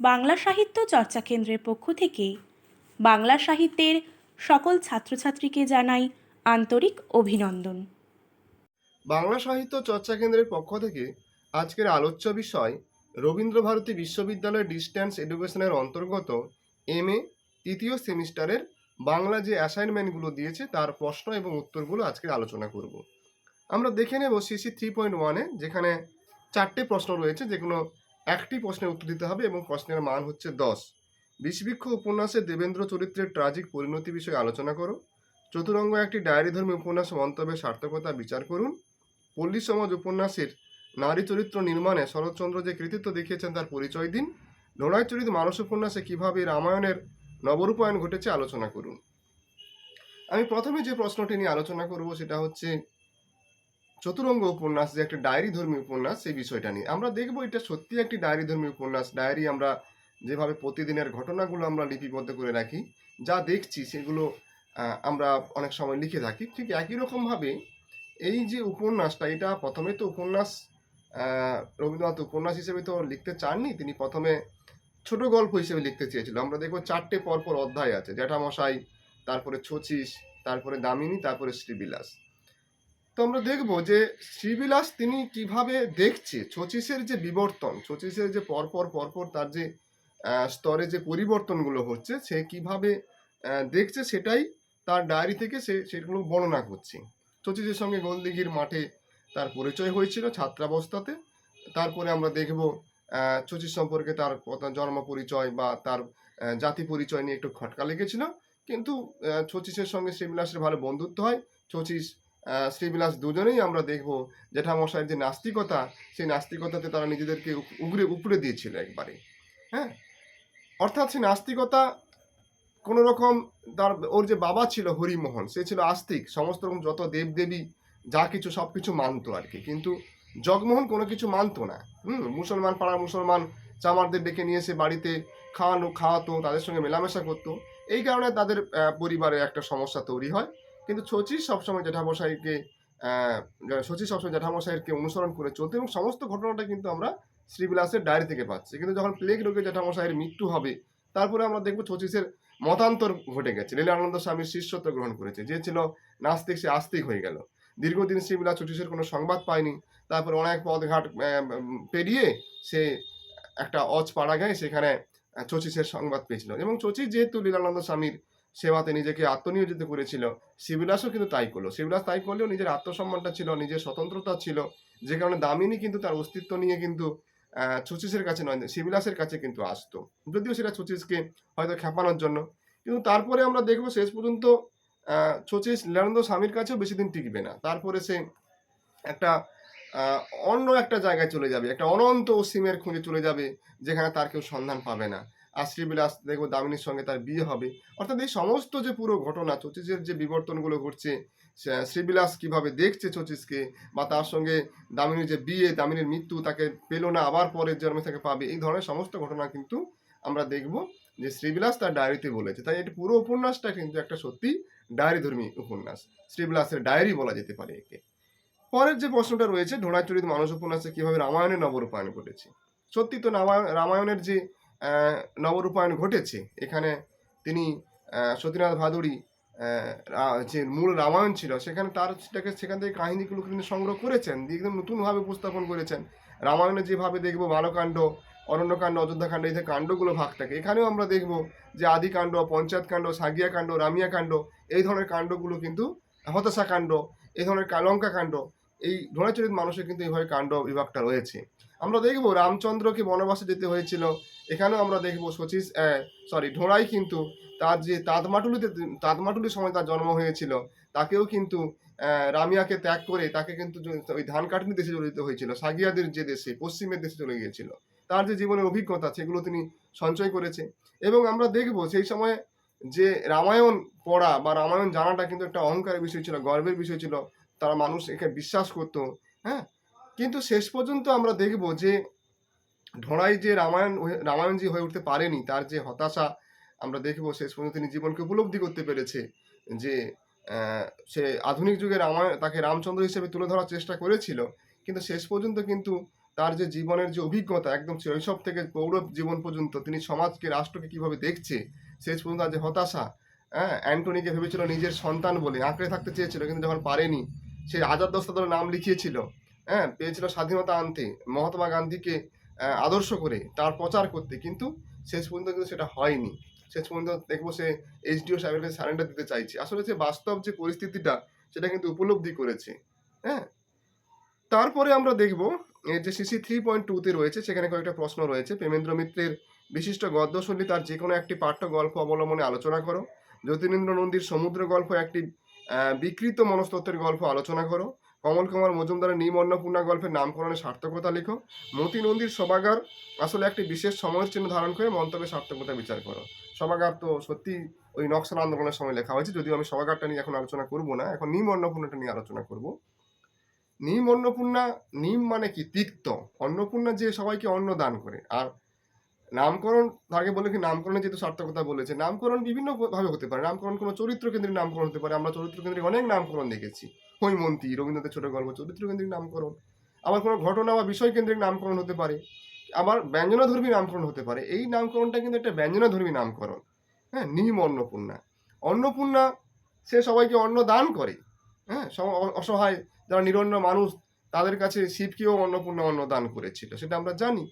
বাংলা সাহিত্য চর্চা কেন্দ্রের পক্ষ থেকে বাংলা সাহিত্যের সকল ছাত্রছাত্রীকে জানাই আন্তরিক অভিনন্দন। বাংলা সাহিত্য চর্চা কেন্দ্রের পক্ষ থেকে আজকের আলোচ্য বিষয় রবীন্দ্রভারতী বিশ্ববিদ্যালয় ডিস্ট্যান্স এডুকেশনের অন্তর্গত এম এ তৃতীয় সেমিস্টারের বাংলা যে অ্যাসাইনমেন্টগুলো দিয়েছে তার প্রশ্ন এবং উত্তরগুলো আজকে আলোচনা করব। আমরা দেখে নেব সিসি থ্রি পয়েন্ট ওয়ানে যেখানে চারটে প্রশ্ন রয়েছে, যেগুলো একটি প্রশ্নের উত্তর দিতে হবে এবং প্রশ্নের মান হচ্ছে দশ। বিষবৃক্ষ উপন্যাসে দেবেন্দ্র চরিত্রের ট্রাজিক পরিণতি বিষয়ে আলোচনা করো। চতুরঙ্গ একটি ডায়েরিধর্মী উপন্যাস মন্তব্যের সার্থকতা বিচার করুন। পল্লী সমাজ উপন্যাসের নারী চরিত্র নির্মাণে শরৎচন্দ্র যে কৃতিত্ব দেখিয়েছেন তার পরিচয় দিন। লড়াই চরিত মানুষ উপন্যাসে কীভাবে রামায়ণের নবরূপায়ণ ঘটেছে আলোচনা করুন। আমি প্রথমে যে প্রশ্নটি নিয়ে আলোচনা করব সেটা হচ্ছে চতুরঙ্গ উপন্যাস, যে একটা ডায়েরি ধর্মী উপন্যাস, সেই বিষয়টা নিয়ে। আমরা দেখব এটা সত্যি একটি ডায়েরি ধর্মী উপন্যাস। ডায়েরি আমরা যেভাবে প্রতিদিনের ঘটনাগুলো আমরা লিপিবদ্ধ করে রাখি, যা দেখছি, সেগুলো আমরা অনেক সময় লিখে থাকি। ঠিক একই রকমভাবে এই যে উপন্যাসটা, এটা প্রথমে তো উপন্যাস রবীন্দ্রনাথ উপন্যাস হিসেবে তো লিখতে চাননি, তিনি প্রথমে ছোট গল্প হিসেবে লিখতে চেয়েছিল। আমরা দেখব চারটে পরপর অধ্যায় আছে, জ্যাঠামশাই, তারপরে ছচিস তারপরে দামিনী, তারপরে শ্রীবিলাস। তো আমরা দেখব যে শ্রীবিলাস তিনি কীভাবে দেখছে ছচিসের যে বিবর্তন ছচিসের যে পরপর পরপর তার যে স্তরে যে পরিবর্তনগুলো হচ্ছে সে কীভাবে দেখছে সেটাই তার ডায়েরি থেকে সে সেগুলো বর্ণনা করছে। শচীশের সঙ্গে গোলদিঘির মাঠে তার পরিচয় হয়েছিল ছাত্রাবস্থাতে। তারপরে আমরা দেখব শচীশ সম্পর্কে তার জন্ম পরিচয় বা তার জাতি পরিচয় নিয়ে একটু খটকা লেগেছিল। কিন্তু শচীশের সঙ্গে শ্রীবিলাসের ভালো বন্ধুত্ব হয়। আহ, শ্রীবিলাস দুজনেই আমরা দেখব জেঠামশাইয়ের যে নাস্তিকতা, সেই নাস্তিকতাতে তারা নিজেদেরকে উপ- উগরে উপড়ে দিয়েছিল একবারে হ্যাঁ? অর্থাৎ সেই নাস্তিকতা কোনো রকম তার ওর যে বাবা ছিল হরিমোহন, সে ছিল আস্তিক, সমস্ত রকম যত দেবদেবী, যা কিছু সব কিছু মানতো আর কি, কিন্তু জগমোহন কোনো কিছু মানতো না, হুম? মুসলমান পাড়ার মুসলমান চামারদের ডেকে নিয়ে এসে বাড়িতে খাওয়ানো, খাওয়াতো, তাদের সঙ্গে মেলামেশা করতো, এই কারণে তাদের পরিবারে একটা সমস্যা তৈরি হয়। কিন্তু শচীশ সবসময় জেঠামশাইকে আহ, শচীশ সবসময় জেঠামশাইকে অনুসরণ করে চলতো এবং সমস্ত ঘটনাটা কিন্তু আমরা শ্রীবিলাসের ডায়েরি থেকে পাচ্ছি। কিন্তু যখন প্লেগ রোগে জেঠামশাইয়ের মৃত্যু হবে তারপরে আমরা দেখব শচীশের মতান্তর ঘটে গেছে। লীলানন্দ স্বামীর শিষ্যত্ব গ্রহণ করেছে। যে ছিল নাস্তিক সে আস্তিক হয়ে গেল। দীর্ঘদিন শ্রীবিলা চটিসের কোনো সংবাদ পায়নি। তারপর অনেক পথঘাট আহ, পেরিয়ে সে একটা অজ পাড়া গায়ে সেখানে চচিসের সংবাদ পেয়েছিল। এবং চচিস যেহেতু লীলানন্দ স্বামীর সেবাতে নিজেকে আত্মনিয়োজিত করেছিল। শিবিলাসও কিন্তু তাই করল। শিবিলাস তাই করলেও নিজের আত্মসম্মানটা ছিল, নিজের স্বতন্ত্রতা ছিল। যে কারণে দামিনী কিন্তু তার অস্তিত্ব নিয়ে কিন্তু চচিসের কাছে নয়, শিবিলাসের কাছে কিন্তু আসতো। যদিও সেটা চচিসকে হয়তো খেপানোর জন্য। কিন্তু তারপরে আমরা দেখব শেষ পর্যন্ত শচীশ লীলানন্দ স্বামীর কাছেও বেশি দিন টিকবে না। তারপরে সে একটা অন্য একটা জায়গায় চলে যাবে। একটা অনন্ত অসীমের খুঁজে চলে যাবে, যেখানে তার কেউ সন্ধান পাবে না। আর শ্রীবিলাস দেখব দামিনীর সঙ্গে তার বিয়ে হবে। অর্থাৎ এই সমস্ত যে পুরো ঘটনা চচিসের যে বিবর্তনগুলো ঘটছে শ্রীবিলাস কীভাবে দেখছে চচিসকে বা তার সঙ্গে দামিনীর যে বিয়ে, দামিনীর মৃত্যু, তাকে পেল না, আবার পরের জন্মে তাকে পাবে, এই ধরনের সমস্ত ঘটনা কিন্তু আমরা দেখব যে শ্রীবিলাস তার ডায়েরিতে বলেছে। তাই এটি পুরো উপন্যাসটা কিন্তু একটা সত্যি ডায়েরি ধর্মী উপন্যাস। শ্রীবিলাসের ডায়েরি বলা যেতে পারে একে। পরের যে প্রশ্নটা রয়েছে, ঢোড়াচরিত মানুষ উপন্যাসে কীভাবে রামায়ণের নবরূপায়ণ ঘটেছে? সত্যি তো রামায়ণ রামায়ণের যে নবরূপায়ণ ঘটেছে। এখানে তিনি সতীনাথ ভাদুরী যে মূল রামায়ণ ছিল, সেখানে তার সেটাকে সেখান থেকে কাহিনীগুলো কিন্তু সংগ্রহ করেছেন, দিয়ে একদম নতুনভাবে উপস্থাপন করেছেন। রামায়ণে যেভাবে দেখব বালকাণ্ড, অরণ্যকাণ্ড, অযোধ্যাকাণ্ড, এই যে কাণ্ডগুলো ভাগ থাকে, এখানেও আমরা দেখব যে আদিকাণ্ড পঞ্চায়েত কাণ্ড সাগিয়া কাণ্ড রামিয়া কাণ্ড এই ধরনের কাণ্ডগুলো কিন্তু হতাশা কাণ্ড এই ধরনের কালঙ্কা কাণ্ড এই ধরাচরিত মানুষের কিন্তু এইভাবে কাণ্ড বিভাগটা রয়েছে। আমরা দেখব রামচন্দ্রকে বনবাসে যেতে হয়েছিল। এখানেও আমরা দেখব শচীশ সরি ঢোড়াই কিন্তু তার যে তাঁতমাটুলিতে, তাঁতমাটুলির সময় তার জন্ম হয়েছিল। তাকেও কিন্তু রামিয়াকে ত্যাগ করে তাকে কিন্তু ওই ধান কাটনি দেশে চলে যেতে হয়েছিল। সাগিয়াদের যে দেশে, পশ্চিমের দেশে চলে গিয়েছিল। তার যে জীবনের অভিজ্ঞতা, সেগুলো তিনি সঞ্চয় করেছে। এবং আমরা দেখব সেই সময় যে রামায়ণ পড়া বা রামায়ণ জানাটা কিন্তু একটা অহংকারের বিষয় ছিল, গর্বের বিষয় ছিল। তারা মানুষ একে বিশ্বাস করতো হ্যাঁ? কিন্তু শেষ পর্যন্ত আমরা দেখব যে ঢোড়াই যে রামায়ণ রামায়ণ যে হয়ে উঠতে পারেনি, তার যে হতাশা আমরা দেখব শেষ পর্যন্ত তিনি জীবনকে উপলব্ধি করতে পেরেছে যে সে আধুনিক যুগে রামায়ণ, তাকে রামচন্দ্র হিসেবে তুলে ধরার চেষ্টা করেছিল। কিন্তু শেষ পর্যন্ত কিন্তু তার যে জীবনের যে অভিজ্ঞতা, একদম শৈশব থেকে পৌর জীবন পর্যন্ত তিনি সমাজকে, রাষ্ট্রকে কীভাবে দেখছে, শেষ পর্যন্ত তার যে হতাশা হ্যাঁ অ্যান্টনিকে ভেবেছিল নিজের সন্তান বলে, আঁকড়ে থাকতে চেয়েছিল, কিন্তু যখন পারেনি, সে আজাদ দস্তাদলে নাম লিখিয়েছিল। হ্যাঁ পেয়েছিল স্বাধীনতা আনতে, মহাত্মা গান্ধীকে আদর্শ করে তার প্রচার করতে। কিন্তু শেষ পর্যন্ত কিন্তু সেটা হয়নি। শেষ পর্যন্ত দেখব সে এইচডিও সাহেবের সারেন্ডার দিতে চাইছে। আসলে যে বাস্তব যে পরিস্থিতিটা, সেটা কিন্তু উপলব্ধি করেছে। হ্যাঁ? তারপরে আমরা দেখব যে সিসি থ্রি পয়েন্ট টুতে রয়েছে, সেখানে কয়েকটা প্রশ্ন রয়েছে। প্রেমেন্দ্র মিত্রের বিশিষ্ট গদ্যশৈলী তার যে কোনো একটি পাঠ্য গল্প অবলম্বনে আলোচনা করো। জ্যোতিরিন্দ্র নন্দীর সমুদ্র গল্প একটি বিকৃত মনস্তত্ত্বের গল্প আলোচনা করো। কমল কুমার মজুমদারের নিম অন্নপূর্ণা গল্পের নামকরণের সার্থকতা লিখো। মতি নন্দীর সভাগার আসলে একটি বিশেষ সময়ের চিহ্ন ধারণ করে মন্তব্যের সার্থকতা বিচার করো। সভাগার তো সত্যি ওই নকশাল আন্দোলনের সময় লেখা হয়েছে, যদিও আমি সভাগারটা নিয়ে এখন আলোচনা করব না। এখন নিম অন্নপূর্ণাটা নিয়ে আলোচনা করব। নিম অন্নপূর্ণা, নিম মানে কি তিক্ত? অন্নপূর্ণা যে সবাইকে অন্ন দান করে, আর নামকরণ তাকে বলে কি নামকরণে যেহেতু সার্থকতা বলেছে, নামকরণ বিভিন্ন ভাবে হতে পারে। নামকরণ কোনো চরিত্র কেন্দ্রিক নামকরণ হতে পারে। আমরা চরিত্র কেন্দ্রিক অনেক নামকরণ দেখেছি। হৈমন্তী, রবীন্দ্রনাথের ছোট গল্প চরিত্র কেন্দ্রিক নামকরণ। আবার কোনো ঘটনা বা বিষয় কেন্দ্রিক নামকরণ হতে পারে। আবার ব্যঞ্জনাধর্মী নামকরণ হতে পারে। এই নামকরণটা কিন্তু একটা ব্যঞ্জনাধর্মী নামকরণ। হ্যাঁ নিম অন্নপূর্ণা। অন্নপূর্ণা, সে সবাইকে অন্ন দান করে। হ্যাঁ অসহায় যারা নিরন্ন মানুষ, তাদের কাছে শিবকেও অন্নপূর্ণা অন্ন দান করেছিল। সেটা আমরা জানি।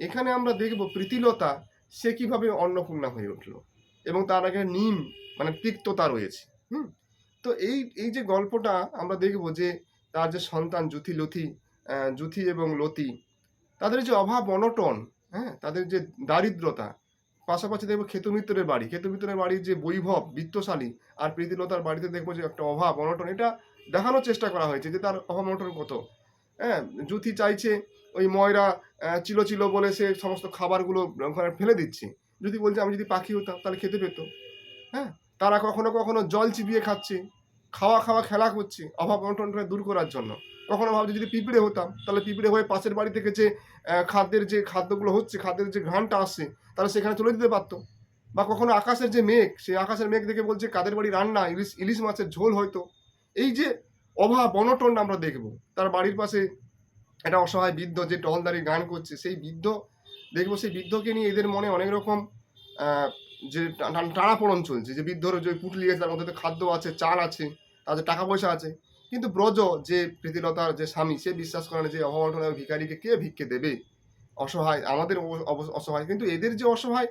এখানে আমরা দেখব প্রীতিলতা, সে কীভাবে অন্নপূর্ণা হয়ে উঠল এবং তার আগে নিম মানে তিক্ততা রয়েছে, হুম? তো এই এই যে গল্পটা আমরা দেখব যে তার যে সন্তান জুথি লথি জুথি এবং লতি, তাদের যে অভাব অনটন হ্যাঁ? তাদের যে দারিদ্রতা, পাশাপাশি দেখব খেতুমিত্রের বাড়ি খেতুমিত্রের বাড়ির যে বৈভব, বিত্তশালী আর প্রীতিলতার বাড়িতে দেখব যে একটা অভাব, অনটন, এটা দেখানোর চেষ্টা করা হয়েছে যে তার অভাব অনটন কত হ্যাঁ? জুথি চাইছে ওই ময়রা চিলো চিলো বলে সে সমস্ত খাবারগুলো ওখানে ফেলে দিচ্ছে। যদি বলছে আমি যদি পাখি হতাম তাহলে খেতে পেতো। হ্যাঁ? তারা কখনো কখনো জল চিবিয়ে খাচ্ছে, খাওয়া খাওয়া খেলা করছে, অভাব অনটনটা দূর করার জন্য। কখনো ভাবছে যদি পিঁপড়ে হতাম, তাহলে পিঁপড়ে হয়ে পাশের বাড়ি থেকে যে খাদ্যের যে খাদ্যগুলো হচ্ছে, খাদ্যের যে ঘ্রাণটা আসছে, তাহলে সেখানে চলে দিতে পারতো। বা কখনো আকাশের যে মেঘ সেই আকাশের মেঘ দেখে বলছে কাদের বাড়ি রান্না, ইলিশ ইলিশ মাছের ঝোল হয়তো। এই যে অভাব অনটন আমরা দেখব, তার বাড়ির পাশে একটা অসহায় বৃদ্ধ যে টহলদারি গান করছে, সেই বৃদ্ধ, দেখব সেই বৃদ্ধকে নিয়ে এদের মনে অনেক রকম যে টানাপোড়ন চলছে, যে বৃদ্ধর যে পুটলি আছে, তার মধ্যে খাদ্য আছে, চাল আছে তাদের টাকা পয়সা আছে। কিন্তু ব্রজ, যে প্রীতিলতার যে স্বামী, সে বিশ্বাস করে না যে অভাব অনটন ভিখারিকে কে ভিক্ষে দেবে? অসহায়, আমাদের অসহায়। কিন্তু এদের যে অসহায়,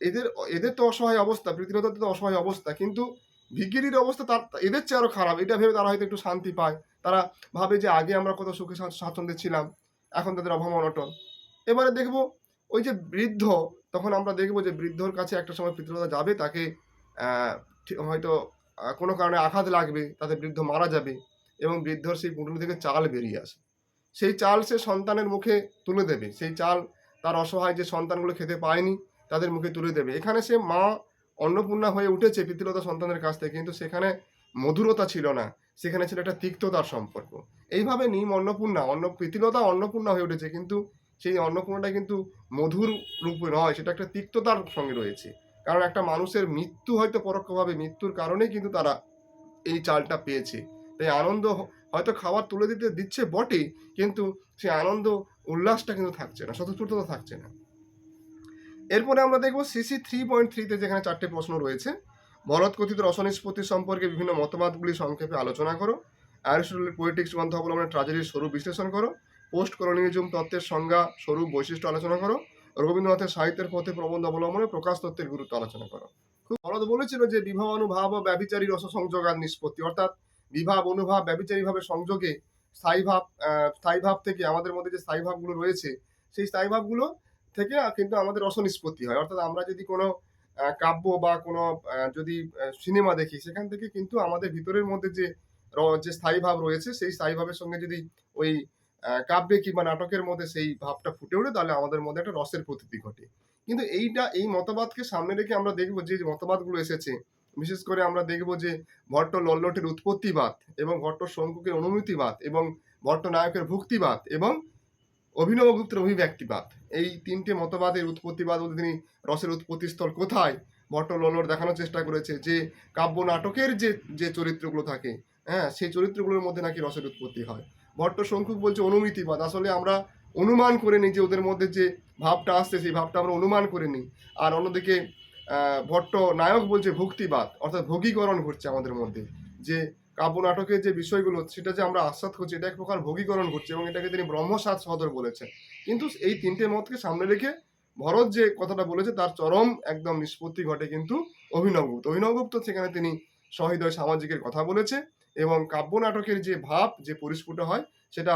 এদের এদের তো অসহায় অবস্থা, প্রীতিলতার তো অসহায় অবস্থা। কিন্তু ভিকিরির অবস্থা তার, এদের চেয়ে আরও খারাপ। এটা ভেবে তারা হয়তো একটু শান্তি পায়। তারা ভাবে যে আগে আমরা কত সুখে স্বা- স্বাচ্ছন্দ্যে ছিলাম, এখন তাদের অভাব অনটন। এবারে দেখব, ওই যে বৃদ্ধ, তখন আমরা দেখব যে বৃদ্ধর কাছে একটা সময় প্রীতিলতা যাবে, তাকে হয়তো কোনো কারণে আঘাত লাগবে তাতে বৃদ্ধ মারা যাবে এবং বৃদ্ধর সেই পুঁটুলি থেকে চাল বেরিয়ে আসে। সেই চাল সে সন্তানের মুখে তুলে দেবে। সেই চাল তার অসহায় যে সন্তানগুলো খেতে পায়নি, তাদের মুখে তুলে দেবে। এখানে সে মা অন্নপূর্ণা হয়ে উঠেছে প্রীতিলতা সন্তানের কাছ থেকে, কিন্তু সেখানে মধুরতা ছিল না। সেখানে ছিল একটা তিক্ততার সম্পর্ক। এইভাবে নিম অন্নপূর্ণা অন্ন প্রীতিলতা অন্নপূর্ণা হয়ে উঠেছে, কিন্তু সেই অন্নপূর্ণাটা কিন্তু মধুর রূপে নয়, সেটা একটা তিক্ততার সঙ্গে রয়েছে। কারণ একটা মানুষের মৃত্যু হয়তো পরোক্ষভাবে মৃত্যুর কারণেই কিন্তু তারা এই চালটা পেয়েছে। তাই আনন্দ হয়তো খাবার তুলে দিতে দিচ্ছে বটে কিন্তু সেই আনন্দ, উল্লাসটা কিন্তু থাকছে না, স্বতঃস্ফূর্ততা থাকছে না। এরপরে আমরা দেখব সিসি থ্রি পয়েন্ট থ্রিতে যেখানে চারটে প্রশ্ন রয়েছে। কথিত রসনিষ্পত্তি সম্পর্কে বিভিন্ন মতবাদগুলি সংক্ষেপে আলোচনা করো। অ্যারিস্টটলের পোয়েটিক্স গ্রন্থ অবলম্বনে ট্রাজেডির স্বরূপ বিশ্লেষণ করো। পোস্ট কলোনিয়ালিজম তত্ত্বের সংজ্ঞা স্বরূপ বৈশিষ্ট্য আলোচনা করো। রবীন্দ্রনাথের সাহিত্যের পথে প্রবন্ধ অবলম্বনে প্রকাশ তত্ত্বের গুরুত্ব আলোচনা করো। খুব ভরত বলেছিল যে বিবাহ, অনুভাব ও ব্যবিচারী রস সংযোগ আর নিষ্পত্তি, অর্থাৎ বিভাব অনুভাব ব্যবিচারী ভাবে সংযোগে স্থায়ী ভাব স্থায়ী ভাব থেকে আমাদের মধ্যে যে স্থায়ী ভাবগুলো রয়েছে, সেই স্থায়ী ভাবগুলো থেকে কিন্তু আমাদের রস নিষ্পত্তি হয়। অর্থাৎ আমরা যদি কোনো কাব্য বা কোনো যদি সিনেমা দেখি, সেখান থেকে কিন্তু আমাদের ভিতরের মধ্যে যে যে স্থায়ী ভাব রয়েছে, সেই স্থায়ী ভাবের সঙ্গে যদি ওই কাব্যে কিংবা নাটকের মধ্যে সেই ভাবটা ফুটে ওঠে, তাহলে আমাদের মধ্যে একটা রসের প্রতীতি ঘটে। কিন্তু এইটা, এই মতবাদকে সামনে রেখে আমরা দেখব যে যে মতবাদগুলো এসেছে, বিশেষ করে আমরা দেখব যে ভট্ট লল্লটের উৎপত্তিবাদ এবং ভট্ট শঙ্কুকের অনুমতিবাদ এবং ভট্ট নায়কের ভুক্তিবাদ এবং অভিনবগুপ্তের অভিব্যক্তিবাদ। এই তিনটে মতবাদের উৎপত্তিবাদ তিনি রসের উৎপত্তিস্থল কোথায়? ভট্ট লল্লট দেখানোর চেষ্টা করেছে যে, কাব্য নাটকের যে যে চরিত্রগুলো থাকে হ্যাঁ সেই চরিত্রগুলোর মধ্যে নাকি রসের উৎপত্তি হয়। ভট্ট শঙ্কুক বলছে অনুমিতিবাদ। আসলে আমরা অনুমান করে নিই যে ওদের মধ্যে যে ভাবটা আসছে, সেই ভাবটা আমরা অনুমান করে নিই। আর অন্যদিকে ভট্ট নায়ক বলছে ভক্তিবাদ, অর্থাৎ ভোগীকরণ ঘটছে আমাদের মধ্যে, যে কাব্য নাটকের যে বিষয়গুলো, সেটা যে আমরা আস্বাদ করছি, এটা এক প্রকার ভোগীকরণ ঘটছে এবং এটাকে তিনি ব্রহ্মসাদ সদর বলেছেন। কিন্তু এই তিনটে মতকে সামনে রেখে ভরত যে কথাটা বলেছে, তার চরম একদম নিষ্পত্তি ঘটে কিন্তু অভিনবগুপ্ত অভিনবগুপ্ত সেখানে তিনি সহৃদয় সামাজিকের কথা বলেছে এবং কাব্য নাটকের যে ভাব, যে পরিস্ফুট হয়, সেটা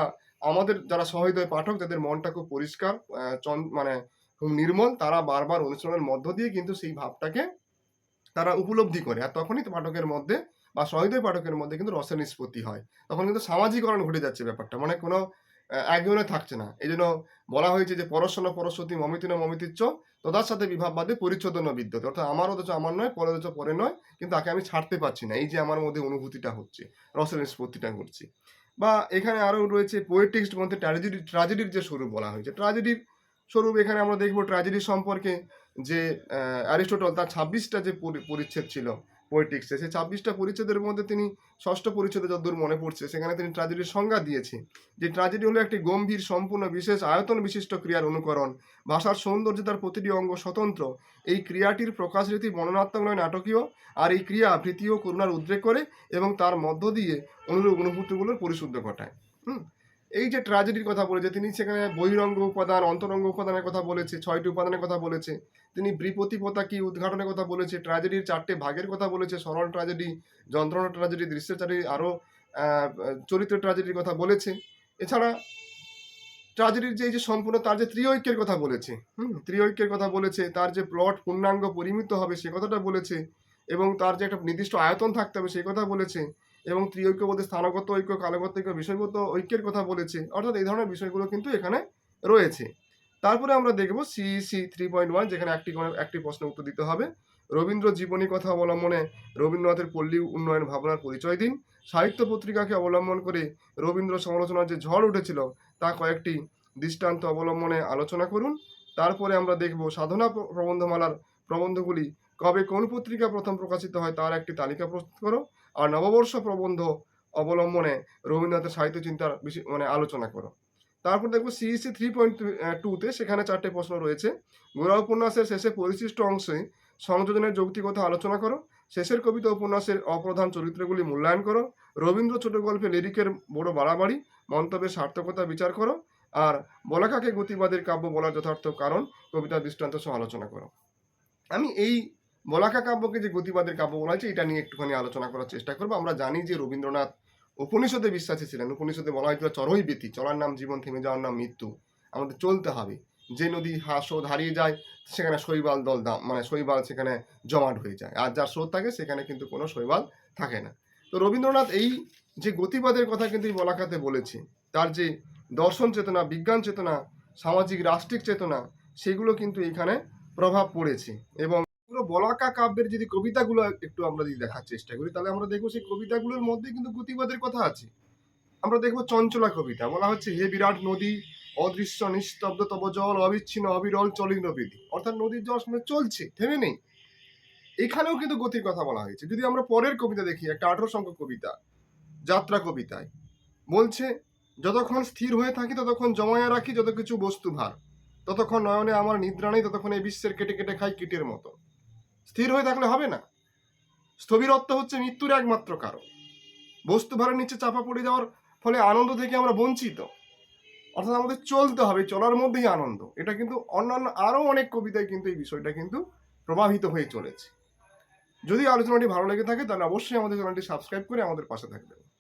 আমাদের যারা সহৃদয় পাঠক, যাদের মনটা খুব পরিষ্কার মানে খুব নির্মল, তারা বারবার অনুশীলনের মধ্য দিয়ে কিন্তু সেই ভাবটাকে তারা উপলব্ধি করে। আর তখনই পাঠকের মধ্যে বা সহৃদয় পাঠকের মধ্যে কিন্তু রসের নিষ্পত্তি হয়। তখন কিন্তু সামাজিকরণ ঘটে যাচ্ছে ব্যাপারটা। মানে কোনো একজনে থাকছে না। এই জন্য বলা হয়েছে যে পরশন পরস্বতী মমিতিন মমিতিচ্চ তদার সাথে বিভাববাদে পরিচ্ছন্ন বিদ্যতে। অর্থাৎ আমার অথচ আমার নয়, পরে অথচ পরে নয়, কিন্তু তাকে আমি ছাড়তে পারছি না। এই যে আমার মধ্যে অনুভূতিটা হচ্ছে রসের নিষ্পত্তিটা ঘটছে। বা এখানে আরও রয়েছে পোয়েটিক্স গ্রন্থে ট্র্যাজেডি ট্র্যাজেডির যে স্বরূপ বলা হয়েছে। ট্র্যাজেডির স্বরূপ এখানে আমরা দেখব ট্র্যাজেডি সম্পর্কে যে অ্যারিস্টোটল তার ছাব্বিশটা যে পরি- পরিচ্ছেদ ছিল পোয়েটিক্সে সেই ছাব্বিশটা পরিচ্ছেদের মধ্যে তিনি ষষ্ঠ পরিচ্ছেদে যতদূর মনে পড়ছে, সেখানে তিনি ট্র্যাজেডির সংজ্ঞা দিয়েছে যে ট্র্যাজেডি হলো একটি গম্ভীর, সম্পূর্ণ, বিশেষ আয়তন বিশিষ্ট ক্রিয়ার অনুকরণ। ভাষার সৌন্দর্য তার প্রতিটি অঙ্গ স্বতন্ত্র। এই ক্রিয়াটির প্রকাশ রীতি বর্ণনাত্মক নয় নাটকীয়, আর এই ক্রিয়া ভীতি ও করুণার উদ্রেক করে এবং তার মধ্য দিয়ে অনুরূপ অনুভূতিগুলোর পরিশুদ্ধ ঘটায়। হুম? এই যে ট্র্যাজেডির কথা বলেছে, তিনি সেখানে বহিরঙ্গ উপাদান, অন্তরঙ্গ উপাদানের কথা বলেছে, ছয়টি উপাদানের কথা বলেছে, তিনি বৃপতিপতা কি উদ্ঘাটনের কথা বলেছে ট্র্যাজেডির চারটে ভাগের কথা বলেছে, সরল ট্র্যাজেডি যন্ত্রণা ট্র্যাজেডি দৃশ্য ট্র্যাজেডি আরও চরিত্র ট্র্যাজেডির কথা বলেছে। এছাড়া ট্র্যাজেডির যে যে সম্পূর্ণ তার যে ত্রিঐক্যের কথা বলেছে, হুম, ত্রিঐক্যের কথা বলেছে, তার যে প্লট পূর্ণাঙ্গ পরিমিত হবে সে কথাটা বলেছে, এবং তার যে একটা নির্দিষ্ট আয়তন থাকতে হবে সেই কথা বলেছে এবং ত্রিঐক্য বলতে স্থানগত ঐক্য কালগত ঐক্য, বিষয়গত ঐক্যের কথা বলেছে। অর্থাৎ এই ধরনের বিষয়গুলো কিন্তু এখানে রয়েছে। তারপরে আমরা দেখব সিইসি থ্রি পয়েন্ট ওয়ান যেখানে একটি একটি প্রশ্নের উত্তর দিতে হবে। রবীন্দ্র জীবনী কথা অবলম্বনে রবীন্দ্রনাথের পল্লী উন্নয়ন ভাবনার পরিচয় দিন। সাহিত্য পত্রিকাকে অবলম্বন করে রবীন্দ্র সমালোচনার যে ঝড় উঠেছিল, তা কয়েকটি দৃষ্টান্ত অবলম্বনে আলোচনা করুন। তারপরে আমরা দেখব সাধনা প্রবন্ধমালার প্রবন্ধগুলি কবে কোন পত্রিকা প্রথম প্রকাশিত হয়, তার একটি তালিকা প্রস্তুত করো। আর নববর্ষ প্রবন্ধ অবলম্বনে রবীন্দ্রনাথের সাহিত্য চিন্তার বিষয় মানে আলোচনা করো। তারপর দেখব সিইসি থ্রি পয়েন্ট টুতে সেখানে চারটে প্রশ্ন রয়েছে। গোড়া উপন্যাসের শেষে পরিশিষ্ট অংশে সংযোজনের যৌক্তিকতা আলোচনা করো। শেষের কবিতা উপন্যাসের অপ্রধান চরিত্রগুলি মূল্যায়ন করো। রবীন্দ্র ছোট গল্পে লিরিকের বড় বাড়াবাড়ি, মন্তব্যের সার্থকতা বিচার করো আর বলাকাকে গতিবাদের কাব্য বলার যথার্থ কারণ, কবিতার দৃষ্টান্ত সহ আলোচনা করো। আমি এই বলাকা কাব্যকে যে গতিবাদের কাব্য বলা হয়েছে, এটা নিয়ে একটুখানি আলোচনা করার চেষ্টা করব। আমরা জানি যে রবীন্দ্রনাথ উপনিষদে বিশ্বাসী ছিলেন। উপনিষদে বলা হয়েছিল, চরই ব্যতি, চলার নাম জীবন, থেমে যাওয়ার নাম মৃত্যু। আমাদের চলতে হবে। যে নদী, হা, স্রোত হারিয়ে যায়, সেখানে শৈবাল দল দাম মানে শৈবাল সেখানে জমাট হয়ে যায়। আর যার স্রোত থাকে, সেখানে কিন্তু কোনো শৈবাল থাকে না। তো রবীন্দ্রনাথ এই যে গতিবাদের কথা কিন্তু এই বলাকাতে বলেছে, তার যে দর্শন চেতনা, বিজ্ঞান চেতনা, সামাজিক, রাষ্ট্রিক চেতনা, সেগুলো কিন্তু এখানে প্রভাব পড়েছে। এবং বলাকা কাব্যের যদি কবিতাগুলো একটু আমরা যদি দেখার চেষ্টা করি, তাহলে আমরা দেখব সেই কবিতাগুলোর মধ্যে কিন্তু গতিবাদের কথা আছে। আমরা দেখব চঞ্চলা কবিতা, বলা হচ্ছে, হে বিরাট নদী, অদৃশ্য নিস্তব্ধ, তব জল অবিচ্ছিন্ন, অবিরল চলিন বিধি অর্থাৎ নদীর জল চলছে, থেমে নেই। এখানেও কিন্তু গতির কথা বলা হয়েছে। যদি আমরা পরের কবিতা দেখি, একটা আঠারো সংখ্যক কবিতা, যাত্রা কবিতায়, বলছে, যতক্ষণ স্থির হয়ে থাকি, ততক্ষণ জমায়া রাখি, যত কিছু বস্তু ভার। ততক্ষণ নয়নে আমার নিদ্রা নেই, ততক্ষণ এই বিশ্বের কেটে কেটে খাই কীটের মতো। স্থির হয়ে থাকলে হবে না। স্থবিরত্ব হচ্ছে মৃত্যুর একমাত্র কারণ। বস্তু ভারের নিচে চাপা পড়ে যাওয়ার ফলে আনন্দ থেকে আমরা বঞ্চিত। অর্থাৎ আমাদের চলতে হবে, চলার মধ্যেই আনন্দ। এটা কিন্তু অন্যান্য আরও অনেক কবিতায় কিন্তু এই বিষয়টা কিন্তু প্রভাবিত হয়ে চলেছে। যদি আলোচনাটি ভালো লেগে থাকে, তাহলে অবশ্যই আমাদের চ্যানেলটি সাবস্ক্রাইব করে আমাদের পাশে থাকবেন।